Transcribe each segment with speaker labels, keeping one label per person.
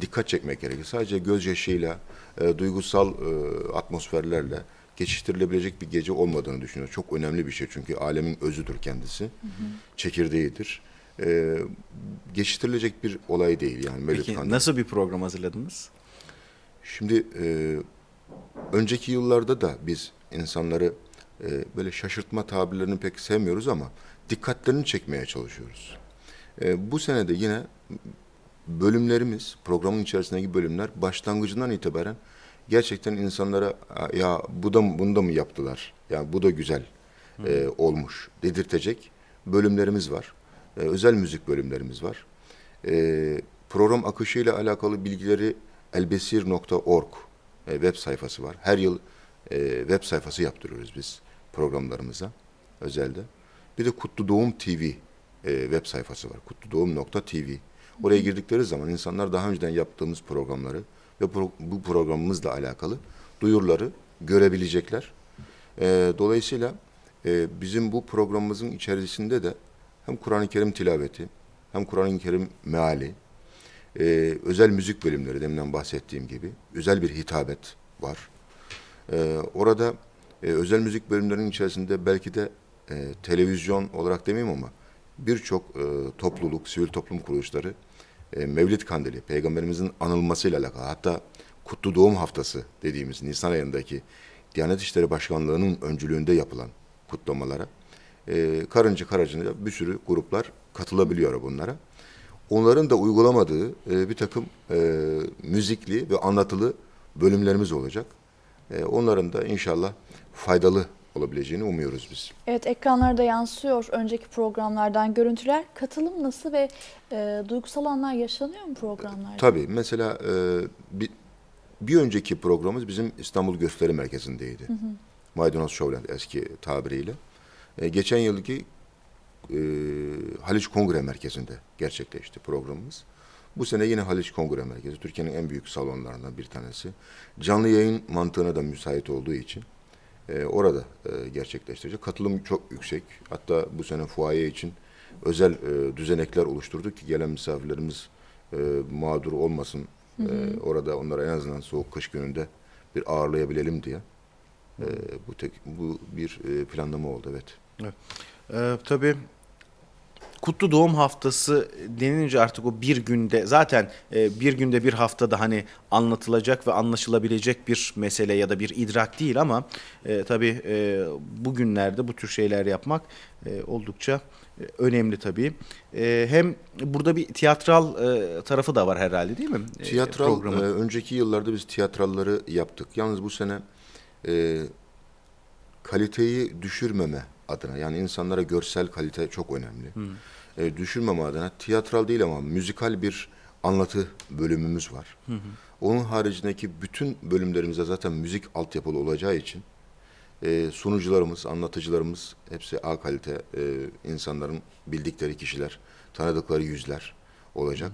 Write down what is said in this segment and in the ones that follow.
Speaker 1: dikkat çekmek gerekir. Sadece gözyaşıyla, e, duygusal e, atmosferlerle geçiştirilebilecek bir gece olmadığını düşünüyorum. Çok önemli bir şey çünkü alemin özüdür kendisi. Çekirdeğidir. E, geçiştirilecek bir olay değil yani
Speaker 2: Peki
Speaker 1: Kandili.
Speaker 2: nasıl bir program hazırladınız?
Speaker 1: Şimdi e, önceki yıllarda da biz insanları e, böyle şaşırtma tabirlerini pek sevmiyoruz ama dikkatlerini çekmeye çalışıyoruz. E, bu sene de yine bölümlerimiz, programın içerisindeki bölümler başlangıcından itibaren gerçekten insanlara "Aa, ya bu da mı, bunu da mı yaptılar? Ya bu da güzel e, olmuş dedirtecek bölümlerimiz var. E, özel müzik bölümlerimiz var. E, program akışıyla alakalı bilgileri elbesir.org e, web sayfası var. Her yıl e, web sayfası yaptırıyoruz biz programlarımıza özelde. Bir de Kutlu Doğum TV e, web sayfası var. kutludoğum.tv. Oraya girdikleri zaman insanlar daha önceden yaptığımız programları ve pro- bu programımızla alakalı duyuruları görebilecekler. E, dolayısıyla e, bizim bu programımızın içerisinde de hem Kur'an-ı Kerim tilaveti, hem Kur'an-ı Kerim meali, e, özel müzik bölümleri deminden bahsettiğim gibi özel bir hitabet var. E, orada e, özel müzik bölümlerinin içerisinde belki de e, televizyon olarak demeyeyim ama birçok e, topluluk, sivil toplum kuruluşları e, Mevlid Kandili, Peygamberimizin anılmasıyla alakalı hatta Kutlu Doğum Haftası dediğimiz Nisan ayındaki Diyanet İşleri Başkanlığı'nın öncülüğünde yapılan kutlamalara e, karıncı karacında bir sürü gruplar katılabiliyor bunlara. Onların da uygulamadığı e, bir takım e, müzikli ve anlatılı bölümlerimiz olacak. E, onların da inşallah faydalı olabileceğini umuyoruz biz.
Speaker 3: Evet ekranlarda yansıyor önceki programlardan görüntüler. Katılım nasıl ve e, duygusal anlar yaşanıyor mu programlarda?
Speaker 1: Tabii mesela e, bir, bir önceki programımız bizim İstanbul Gösteri Merkezi'ndeydi. Maydanoz Showland eski tabiriyle. E, geçen yılki e, Haliç Kongre Merkezi'nde gerçekleşti programımız. Bu sene yine Haliç Kongre Merkezi, Türkiye'nin en büyük salonlarından bir tanesi. Canlı yayın mantığına da müsait olduğu için e, orada e, gerçekleştirecek. Katılım çok yüksek. Hatta bu sene fuaye için özel e, düzenekler oluşturduk ki gelen misafirlerimiz e, mağdur olmasın. E, orada onları en azından soğuk kış gününde bir ağırlayabilelim diye. E, bu tek bu bir e, planlama oldu evet.
Speaker 2: Ee, tabii Kutlu Doğum Haftası denilince artık o bir günde zaten e, bir günde bir haftada hani anlatılacak ve anlaşılabilecek bir mesele ya da bir idrak değil ama e, tabii e, bugünlerde bu tür şeyler yapmak e, oldukça e, önemli tabii. E, hem burada bir tiyatral e, tarafı da var herhalde değil mi? E,
Speaker 1: Tiyatral,
Speaker 2: programın?
Speaker 1: e, önceki yıllarda biz tiyatralları yaptık. Yalnız bu sene e, kaliteyi düşürmeme adına, yani insanlara görsel kalite çok önemli. E, düşürmeme adına tiyatral değil ama müzikal bir anlatı bölümümüz var. Onun haricindeki bütün bölümlerimizde zaten müzik altyapılı olacağı için e, sunucularımız, anlatıcılarımız hepsi A kalite e, insanların bildikleri kişiler, tanıdıkları yüzler olacak.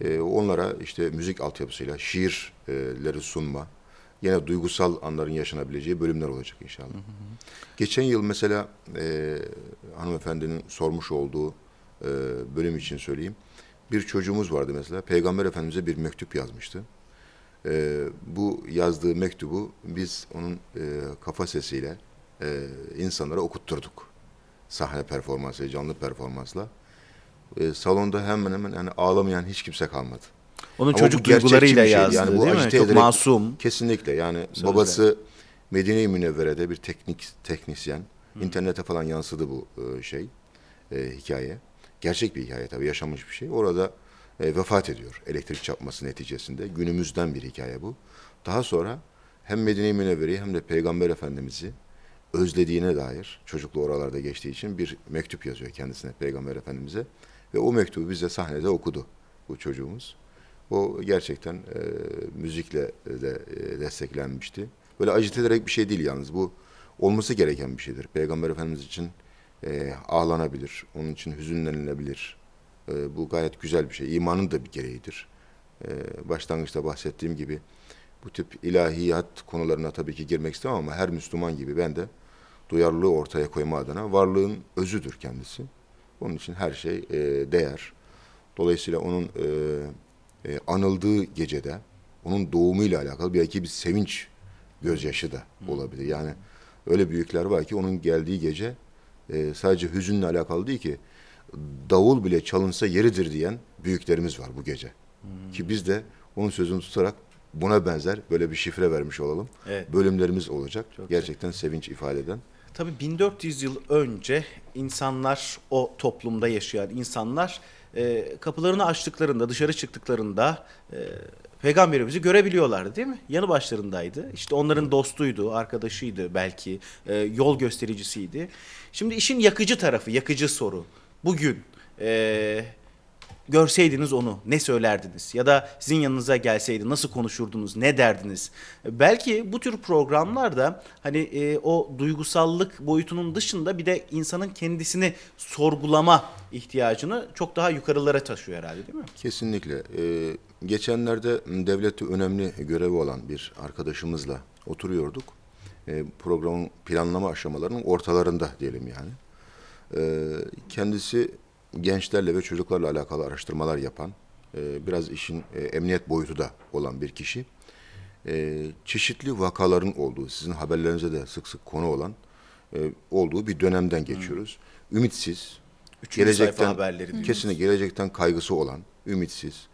Speaker 1: E, onlara işte müzik altyapısıyla şiirleri sunma, yine duygusal anların yaşanabileceği bölümler olacak inşallah. Geçen yıl mesela e, hanımefendinin sormuş olduğu e, bölüm için söyleyeyim. Bir çocuğumuz vardı mesela, Peygamber Efendimiz'e bir mektup yazmıştı. E, bu yazdığı mektubu biz onun e, kafa sesiyle e, insanlara okutturduk. Sahne performansı, canlı performansla. E, salonda hemen hemen yani ağlamayan hiç kimse kalmadı.
Speaker 2: Onun
Speaker 1: Ama
Speaker 2: çocuk duygularıyla
Speaker 1: şey.
Speaker 2: yazdı
Speaker 1: Yani bu
Speaker 2: değil mi? Çok
Speaker 1: ederek-
Speaker 2: masum.
Speaker 1: Kesinlikle yani
Speaker 2: Sözler.
Speaker 1: babası Medine-i Münevvere'de bir teknik teknisyen. İnternete falan yansıdı bu e, şey e, hikaye. Gerçek bir hikaye tabii yaşanmış bir şey. Orada e, vefat ediyor elektrik çarpması neticesinde. Günümüzden bir hikaye bu. Daha sonra hem Medine-i Münevvere'yi hem de Peygamber Efendimiz'i özlediğine dair çocukluğu oralarda geçtiği için bir mektup yazıyor kendisine Peygamber Efendimiz'e ve o mektubu bize sahnede okudu bu çocuğumuz. O gerçekten e, müzikle de e, desteklenmişti. Böyle acite ederek bir şey değil yalnız. Bu olması gereken bir şeydir. Peygamber Efendimiz için e, ağlanabilir, onun için hüzünlenilebilir. E, bu gayet güzel bir şey. İmanın da bir gereğidir. E, başlangıçta bahsettiğim gibi bu tip ilahiyat konularına tabii ki girmek istemem ama her Müslüman gibi ben de duyarlılığı ortaya koyma adına varlığın özüdür kendisi. Onun için her şey e, değer. Dolayısıyla onun e, e, anıldığı gecede onun doğumuyla alakalı belki bir sevinç gözyaşı da olabilir. Yani öyle büyükler var ki onun geldiği gece e, sadece hüzünle alakalı değil ki davul bile çalınsa yeridir diyen büyüklerimiz var bu gece. Ki biz de onun sözünü tutarak buna benzer böyle bir şifre vermiş olalım.
Speaker 2: Evet.
Speaker 1: Bölümlerimiz olacak.
Speaker 2: Çok
Speaker 1: Gerçekten sevinç ifade eden.
Speaker 2: Tabii 1400 yıl önce insanlar o toplumda yaşayan insanlar e, kapılarını açtıklarında dışarı çıktıklarında e, peygamberimizi görebiliyorlardı değil mi? Yanı başlarındaydı. İşte onların dostuydu, arkadaşıydı belki, e, yol göstericisiydi. Şimdi işin yakıcı tarafı, yakıcı soru. Bugün e, görseydiniz onu ne söylerdiniz? Ya da sizin yanınıza gelseydi nasıl konuşurdunuz, ne derdiniz? Belki bu tür programlarda hani e, o duygusallık boyutunun dışında bir de insanın kendisini sorgulama ihtiyacını çok daha yukarılara taşıyor herhalde değil mi?
Speaker 1: Kesinlikle. Ee, geçenlerde devlette önemli görevi olan bir arkadaşımızla oturuyorduk. Ee, programın planlama aşamalarının ortalarında diyelim yani. Ee, kendisi gençlerle ve çocuklarla alakalı araştırmalar yapan, e, biraz işin e, emniyet boyutu da olan bir kişi. Ee, çeşitli vakaların olduğu, sizin haberlerinize de sık sık konu olan e, olduğu bir dönemden geçiyoruz. Ümitsiz,
Speaker 2: Üçüncü sayfa haberleri
Speaker 1: kesinlikle gelecekten kaygısı olan, ümitsiz,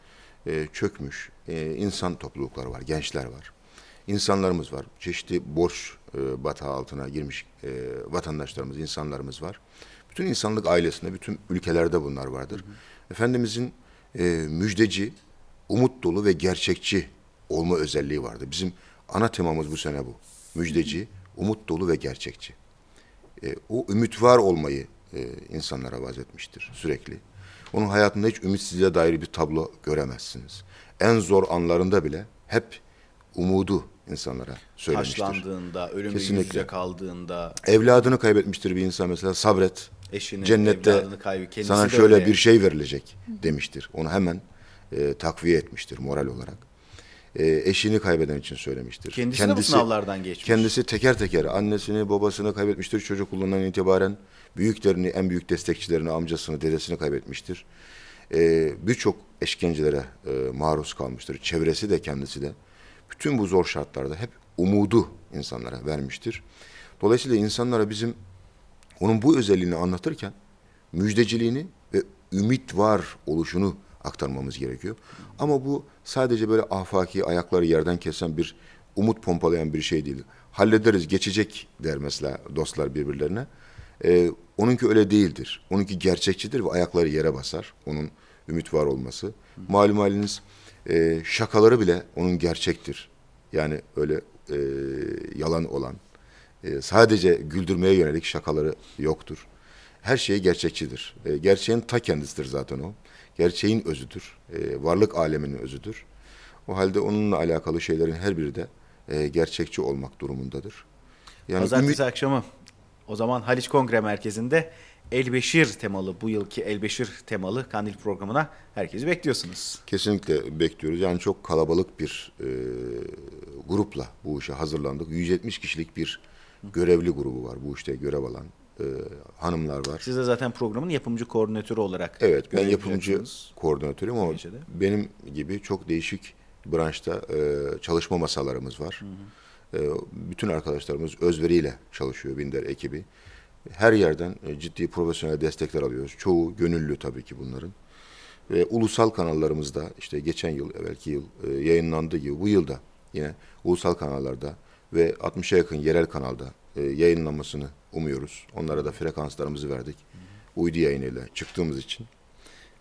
Speaker 1: e, çökmüş e, insan toplulukları var, gençler var. İnsanlarımız var. Çeşitli borç e, batağı altına girmiş e, vatandaşlarımız, insanlarımız var. Bütün insanlık ailesinde, bütün ülkelerde bunlar vardır. Efendimizin e, müjdeci, umut dolu ve gerçekçi olma özelliği vardı. Bizim ana temamız bu sene bu. Müjdeci, umut dolu ve gerçekçi e, o ümit var olmayı e, insanlara vaaz etmiştir sürekli. Onun hayatında hiç ümitsizliğe dair bir tablo göremezsiniz. En zor anlarında bile hep umudu insanlara söylemiştir.
Speaker 2: Taşlandığında, ölümle yüz yüze kaldığında,
Speaker 1: Evladını kaybetmiştir bir insan mesela sabret.
Speaker 2: eşini,
Speaker 1: Cennette
Speaker 2: kaybı, kendisi
Speaker 1: sana şöyle
Speaker 2: öyle.
Speaker 1: bir şey verilecek demiştir. Onu hemen e, takviye etmiştir moral olarak. E, eşini kaybeden için söylemiştir.
Speaker 2: Kendisi, de bu sınavlardan geçmiş.
Speaker 1: Kendisi teker teker annesini, babasını kaybetmiştir. Çocukluğundan itibaren büyüklerini, en büyük destekçilerini, amcasını, dedesini kaybetmiştir. Ee, Birçok eşkencelere e, maruz kalmıştır. Çevresi de kendisi de. Bütün bu zor şartlarda hep umudu insanlara vermiştir. Dolayısıyla insanlara bizim onun bu özelliğini anlatırken müjdeciliğini ve ümit var oluşunu aktarmamız gerekiyor. Ama bu sadece böyle afaki ayakları yerden kesen bir umut pompalayan bir şey değil. Hallederiz geçecek der mesela dostlar birbirlerine. Ee, onunki öyle değildir. Onunki gerçekçidir ve ayakları yere basar. Onun ümit var olması. Malum haliniz e, şakaları bile onun gerçektir. Yani öyle e, yalan olan, e, sadece güldürmeye yönelik şakaları yoktur. Her şey gerçekçidir. E, gerçeğin ta kendisidir zaten o. Gerçeğin özüdür. E, varlık aleminin özüdür. O halde onunla alakalı şeylerin her biri de e, gerçekçi olmak durumundadır. Yani
Speaker 2: Pazartesi
Speaker 1: ümit-
Speaker 2: akşamı o zaman Haliç Kongre Merkezi'nde Elbeşir temalı bu yılki Elbeşir temalı kandil programına herkesi bekliyorsunuz.
Speaker 1: Kesinlikle bekliyoruz. Yani çok kalabalık bir e, grupla bu işe hazırlandık. 170 kişilik bir görevli grubu var bu işte görev alan e, hanımlar var.
Speaker 2: Siz de zaten programın yapımcı koordinatörü olarak
Speaker 1: Evet, ben yapımcı koordinatörüm ama
Speaker 2: Neticede.
Speaker 1: benim gibi çok değişik branşta e, çalışma masalarımız var. E, bütün arkadaşlarımız özveriyle çalışıyor Binder ekibi. Her yerden e, ciddi profesyonel destekler alıyoruz. Çoğu gönüllü tabii ki bunların. Ve ulusal kanallarımızda işte geçen yıl, evvelki yıl e, yayınlandığı gibi bu yılda yine ulusal kanallarda ve 60'a yakın yerel kanalda e, yayınlanmasını umuyoruz. Onlara da frekanslarımızı verdik. Uydu yayınıyla çıktığımız için.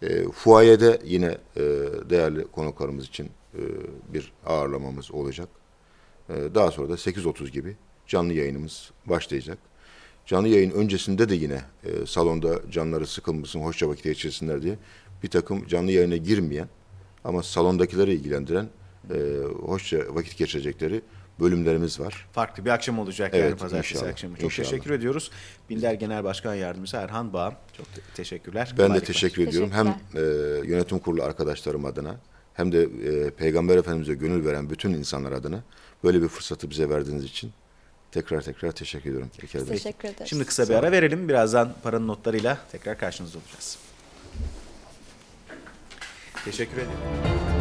Speaker 1: E, fuayede yine e, değerli konuklarımız için e, bir ağırlamamız olacak. E, daha sonra da 8.30 gibi canlı yayınımız başlayacak. Canlı yayın öncesinde de yine e, salonda canları sıkılmasın, hoşça vakit geçirsinler diye bir takım canlı yayına girmeyen ama salondakileri ilgilendiren e, hoşça vakit geçirecekleri bölümlerimiz var.
Speaker 2: Farklı bir akşam olacak yani
Speaker 1: Evet,
Speaker 2: pazartesi
Speaker 1: inşallah,
Speaker 2: akşamı. Çok
Speaker 1: inşallah.
Speaker 2: teşekkür ediyoruz. Binder Genel Başkan Yardımcısı Erhan Bağ. Çok te- teşekkürler.
Speaker 1: Ben de
Speaker 2: Kolaylıklar.
Speaker 1: teşekkür ediyorum. Hem e, yönetim kurulu arkadaşlarım adına hem de e, Peygamber Efendimiz'e gönül veren bütün insanlar adına böyle bir fırsatı bize verdiğiniz için tekrar tekrar teşekkür ediyorum. Bey.
Speaker 3: Teşekkür ederiz.
Speaker 2: Şimdi kısa bir ara verelim. Birazdan paranın notlarıyla tekrar karşınızda olacağız. Teşekkür ederim.